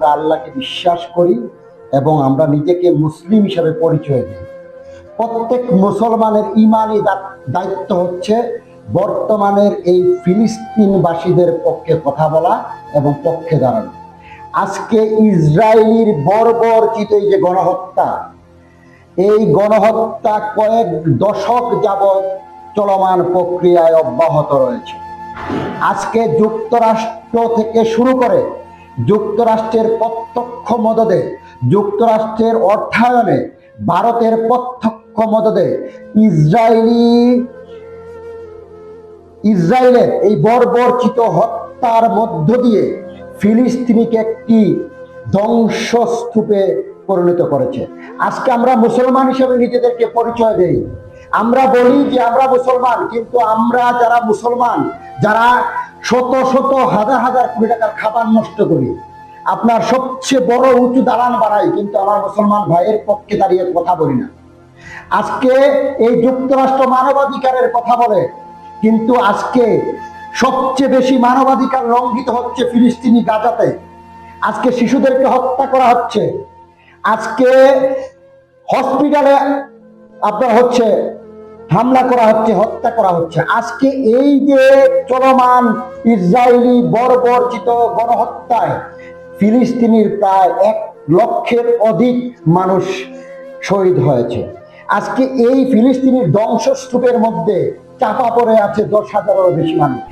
আমরা আল্লাহকে বিশ্বাস করি এবং আমরা নিজেকে মুসলিম হিসাবে পরিচয় দিই। প্রত্যেক মুসলমানের ইমানই দায়িত্ব হচ্ছে বর্তমানের এই ফিলিস্তিনবাসীদের পক্ষে কথা বলা এবং পক্ষে দাঁড়ানো। আজকে ইসরায়েলির বর্বরচিত এই যে গণহত্যা, এই গণহত্যা কয়েক দশক যাবৎ চলমান প্রক্রিয়ায় অব্যাহত রয়েছে। আজকে যুক্তরাষ্ট্র থেকে শুরু করে যুক্তরাষ্ট্রের প্রত্যক্ষ মদদে, যুক্তরাষ্ট্রের অর্থায়নে ভারতের প্রত্যক্ষ মদদে ইসরায়েলি ইসরায়েলের এই বর্বরচিত হত্যার মধ্য দিয়ে ফিলিস্তিনিকে একটি ধ্বংসস্তূপে পরিণত করেছে। আজকে আমরা মুসলমান হিসেবে নিজেদেরকে পরিচয় দেই। আমরা বলি যে আমরা মুসলমান, কিন্তু আমরা যারা মুসলমান, যারা শত শত হাজার হাজার কোটি টাকার খাবার নষ্ট করি। আপনার সবচেয়ে বড় উঁচু দালান বাড়াই, কিন্তু আমার মুসলমান ভাইয়ের পক্ষে দাঁড়িয়ে কথা বলি না। আজকে এই যুক্তরাষ্ট্র মানবাধিকারের কথা বলে, কিন্তু আজকে সবচেয়ে বেশি মানবাধিকার লঙ্ঘিত হচ্ছে ফিলিস্তিনি গাজাতে। আজকে শিশুদেরকে হত্যা করা হচ্ছে। আজকে হসপিটালে আপনার হচ্ছে হামলা করা হচ্ছে, হত্যা করা হচ্ছে। আজকে এই যে চলমান ইসরায়েলি বর্বরচিত গণহত্যায় ফিলিস্তিনির প্রায় এক লক্ষের অধিক মানুষ শহীদ হয়েছে। আজকে এই ফিলিস্তিনির ধ্বংসস্তূপের মধ্যে চাপা পড়ে আছে দশ হাজারেরও বেশি মানুষ।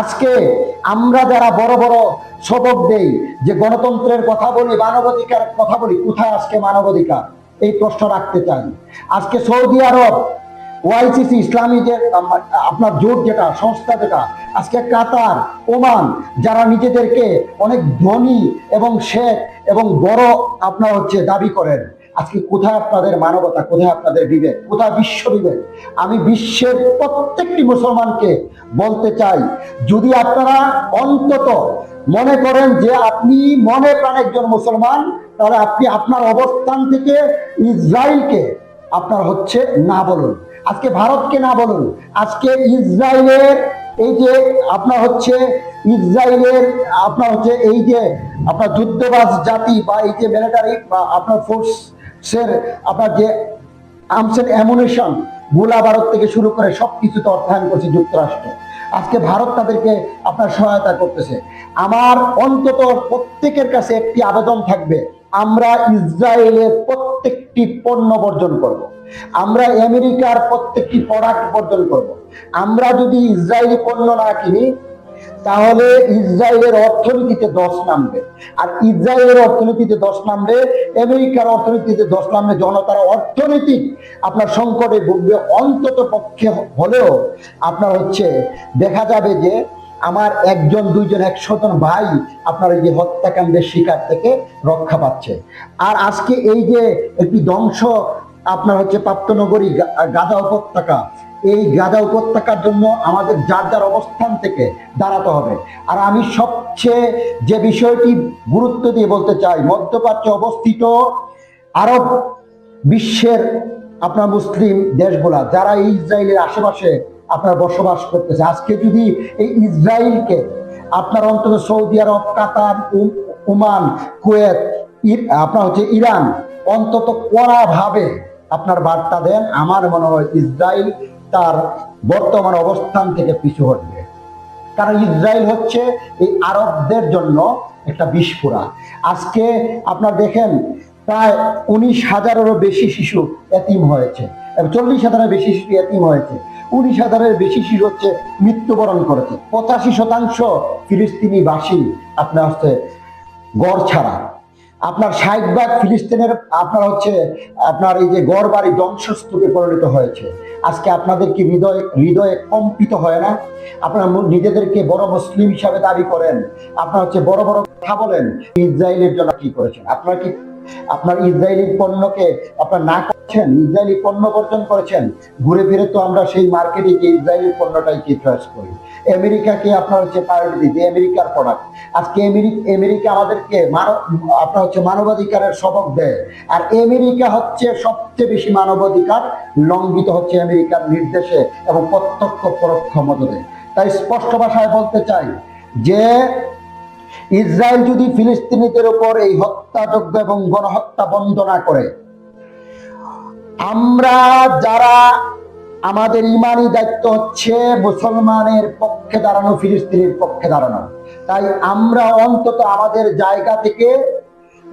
আজকে আমরা যারা বড় বড় সবক দেই, যে গণতন্ত্রের কথা বলি মানবাধিকার কথা বলি, কোথায় আজকে মানবাধিকার? এই প্রশ্ন রাখতে চাই। আজকে সৌদি আরব ওয়াইসিসি ইসলামী যে আপনার জোট যেটা, সংস্থা যেটা, আজকে কাতার, ওমান, যারা নিজেদেরকে অনেক ধনী এবং শেখ এবং বড় আপনার হচ্ছে দাবি করেন, আজকে কোথায় আপনাদের মানবতা, কোথায় আপনাদের বিবেক, কোথায় বিশ্ব বিবেক? আমি বিশ্বের প্রত্যেকটি মুসলমানকে বলতে চাই, যদি আপনারা অন্তত মনে করেন যে আপনি মনে প্রাণ একজন মুসলমান, তাহলে আপনি আপনার অবস্থান থেকে ইসরায়েলকে আপনার হচ্ছে না বলুন। আজকে ভারতকে না বলুন, আজকে ইসরায়েলের এই যে আপনার হচ্ছে, ইসরায়েলের আপনার হচ্ছে এই যে আপনার যুদ্ধবাজ জাতি বা এই যে মিলিটারি বা আপনার ফোর্সের আপনার যে আর্মস এন্ড অ্যামুনেশন গোলা ভারত থেকে শুরু করে সব কিছুতে অর্থায়ন করছে যুক্তরাষ্ট্র আজকে ভারত তাদেরকে আপনার সহায়তা করতেছে আমার অন্তত প্রত্যেকের কাছে একটি আবেদন থাকবে, আমরা ইসরায়েলের প্রত্যেকটি পণ্য বর্জন করব। আমরা আমেরিকার প্রত্যেকটি প্রোডাক্ট বর্জন করব। আমরা যদি ইসরায়েলি পণ্য না কিনি, তাহলে ইসরায়েলের অর্থনীতিতে দশ নামবে। আর ইসরায়েলের অর্থনীতিতে দশ নামবে আমেরিকার অর্থনীতিতে দশ নামবে জনতার অর্থনৈতিক আপনার সংকটে ভুগবে। অন্তত পক্ষে হলেও আপনার হচ্ছে, দেখা যাবে যে আমার একজন, দুইজন একশো জন ভাই আপনার এই যে হত্যাকাণ্ডের শিকার থেকে রক্ষা পাচ্ছে। আর আজকে এই যে একটি ধ্বংস আপনার হচ্ছে প্রাপ্তনগরী গাজা উপত্যকা। এই গাজা উপত্যকার জন্য আমাদের যার যার অবস্থান থেকে দাঁড়াতে হবে। আর আমি সবচেয়ে যে বিষয়টি গুরুত্ব দিয়ে বলতে চাই, মধ্যপ্রাচ্যে অবস্থিত আরব বিশ্বের আপনার মুসলিম দেশগুলা, যারা ইসরায়েলের আশেপাশে আপনার বসবাস করতেছে। আজকে যদি এই ইসরায়েলকে আপনার অন্তত Saudi Arab, Qatar Oman, Kuwait আপনার হচ্ছে ইরান অন্তত কড়াভাবে আপনার বার্তা দেন, আমার মনে হয় ইসরায়েল তার বর্তমান অবস্থান থেকে পিছু হটবে। কারণ ইসরায়েল হচ্ছে এই আরবদের জন্য একটা বিস্ফোরা। আজকে আপনার দেখেন, প্রায় উনিশ হাজারেরও বেশি শিশু এতিম হয়েছে চল্লিশ হাজারের বেশি শিশু এতিম হয়েছে। উনিশ হাজারের বেশি শিশু হচ্ছে মৃত্যুবরণ করেছে। পঁচাশি শতাংশ ফিলিস্তিনি বাসী আপনার হচ্ছে গড় ছাড়া। আপনার ষাট ভাগ ফিলিস্তিনের আপনার হচ্ছে, আপনার এই যে গড় বাড়ি ধ্বংসস্তূপে পরিণত হয়েছে। আজকে আপনাদের কি হৃদয়, হৃদয়ে কম্পিত হয় না? আপনারা নিজেদেরকে বড় মুসলিম হিসাবে দাবি করেন। আপনারা হচ্ছে বড় বড় কথা বলেন। ইসরায়েলের জন্য কি করেছেন? আপনারা কি, আপনার ইসরায়েলি পণ্যকে আপনার না করছেন? ইসরায়েলি পণ্য বর্জন করেছেন? ঘুরে ফিরে তো আমরা সেই মার্কেটে যে ইসরায়েলি পণ্যটাই কি চয়েস করি। আমেরিকাকে আপনার হচ্ছে প্রায়োরিটি দিতে আমেরিকার প্রোডাক্ট আজকে আমেরিকা আমাদেরকে আপনার হচ্ছে মানবাধিকারের সবক দেয়। আর আমেরিকা হচ্ছে সবচেয়ে বেশি মানবাধিকার লঙ্ঘিত হচ্ছে আমেরিকার নির্দেশে এবং প্রত্যক্ষ পরোক্ষ মদতে তাই স্পষ্ট ভাষায় বলতে চাই যে, ইসরায়েল যদি ফিলিস্তিনিদের উপর এই হত্যাযজ্ঞ এবং গণহত্যা বন্ধ না করে, আমরা যারা আমাদের ইমানি দায়িত্ব হচ্ছে মুসলমানের পক্ষে দাঁড়ানো, ফিলিস্তিনের পক্ষে দাঁড়ানো। তাই আমরা অন্তত আমাদের জায়গা থেকে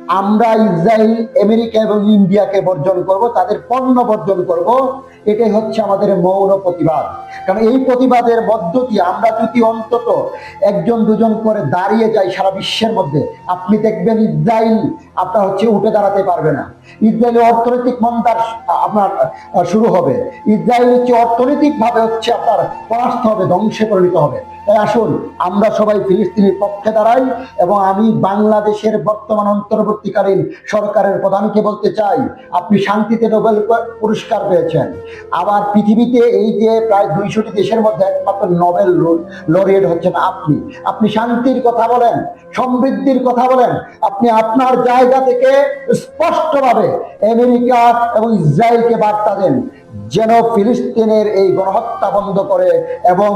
আমরা ইসরায়েল, আমেরিকা এবং ইন্ডিয়াকে বর্জন করব, তাদের পণ্য বর্জন করব। এটাই হচ্ছে আমাদের মৌন প্রতিবাদ। কারণ এই প্রতিবাদের মধ্য আমরা যদি অন্তত একজন, দুজন করে দাঁড়িয়ে যাই সারা বিশ্বের মধ্যে, আপনি দেখবেন ইসরায়েল আপনার হচ্ছে উঠে দাঁড়াতে পারবে না। ইসরায়েলের অর্থনৈতিক মন্দার আপনার শুরু হবে। ইসরায়েল হচ্ছে অর্থনৈতিক ভাবে হচ্ছে আপনার পরাস্ত হবে, ধ্বংসে পরিণত হবে। তাই আসুন, আমরা সবাই ফিলিস্তিনের পক্ষে দাঁড়াই এবং আমি বাংলাদেশের বর্তমান অন্তর্বর্তীকালীন সরকারের প্রধানকে বলতে চাই, আপনি শান্তিতে নোবেল পুরস্কার পেয়েছেন। আবার পৃথিবীতে এই যে প্রায় দুইশোটি দেশের মধ্যে একমাত্র নোবেল লরিয়েট হচ্ছেন আপনি। আপনি শান্তির কথা বলেন, সমৃদ্ধির কথা বলেন, আপনি আপনার জায়গা থেকে স্পষ্টভাবে আমেরিকা এবং ইসরায়েলকে বার্তা দেন, যেন ফিলিস্তিনের এই গণহত্যা বন্ধ করে এবং